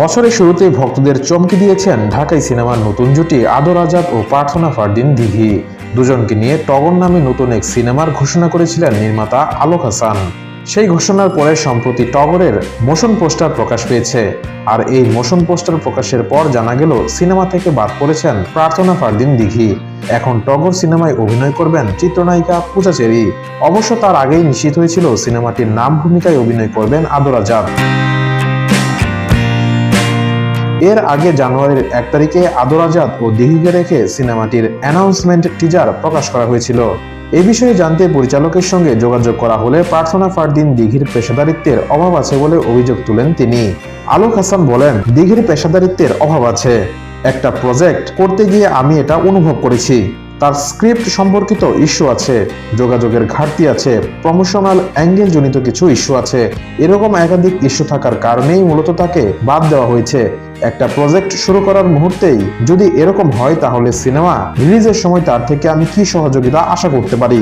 বছরের শুরুতেই ভক্তদের চমকে দিয়েছেন ঢাকাই সিনেমার নতুন জুটি আদর আজাদ ও প্রার্থনা ফারদিন দিঘি। দুজনকে নিয়ে টগর নামে নতুন এক সিনেমার ঘোষণা করেছিলেন নির্মাতা আলোক হাসান। সেই ঘোষণার পরে সম্প্রতি টগরের মোশন পোস্টার প্রকাশ পেয়েছে। আর এই মোশন পোস্টার প্রকাশের পর জানা গেল, সিনেমা থেকে বাদ পড়েছেন প্রার্থনা ফারদিন দিঘি। এখন টগর সিনেমায় অভিনয় করবেন চিত্রনায়িকা পূজা চেরি। অবশ্য তার আগেই নিশ্চিত হয়েছিল, সিনেমাটির নাম ভূমিকায় অভিনয় করবেন আদর আজাদ। এর আগে জানুয়ারির এক তারিখে আদর আজাদ ও দিঘিকে রেখে সিনেমাটির অ্যানাউন্সমেন্ট টিজার প্রকাশ করা হয়েছিল। এ বিষয়ে জানতে পরিচালকের সঙ্গে যোগাযোগ করা হলে প্রার্থনা ফারদিন দিঘির পেশাদারিত্বের অভাব আছে বলে অভিযোগ তুলেন তিনি। আলোক হাসান বলেন, দিঘির পেশাদারিত্বের অভাব আছে। একটা প্রজেক্ট করতে গিয়ে আমি এটা অনুভব করেছি। তার স্ক্রিপ্ট সম্পর্কিত ইস্যু আছে, যোগাযোগের ঘাটতি আছে প্রমোশনাল অ্যাঙ্গেল জনিত কিছু ইস্যু আছে। এরকম একাধিক ইস্যু থাকার কারণেই মূলত তাকে বাদ দেওয়া হয়েছে। একটা প্রজেক্ট শুরু করার মুহূর্তেই যদি এরকম হয় তাহলে সিনেমা রিলিজের সময় তার থেকে আমি কি সহযোগিতা আশা করতে পারি?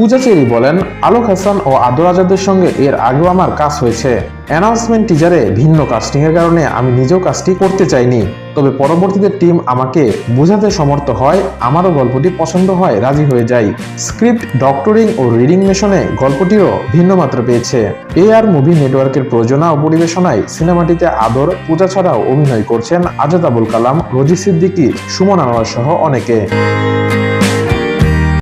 পূজা চেরি বলেন আলোক হাসান ও আদর আজাদের সঙ্গে এর আগেও আমার কাজ হয়েছে। অ্যানাউন্সমেন্ট টিজারে ভিন্ন কাস্টিং এর কারণে আমি নিজেও কাজটি করতে চাইনি। তবে পরবর্তীতে টিম আমাকে বোঝাতে সমর্থ হয়, আমারও গল্পটি পছন্দ হয়, রাজি হয়ে যাই। স্ক্রিপ্ট ডক্টরিং ও রিডিং মেশনে গল্পটিও ভিন্ন মাত্রা পেয়েছে। এ আর মুভি নেটওয়ার্কের প্রযোজনা ও পরিবেশনায় সিনেমাটিতে আদর, পূজা ছাড়াও অভিনয় করছেন আজাদ আবুল কালাম রজি সিদ্দিকি, সুমন আনোয়ার সহ অনেকে।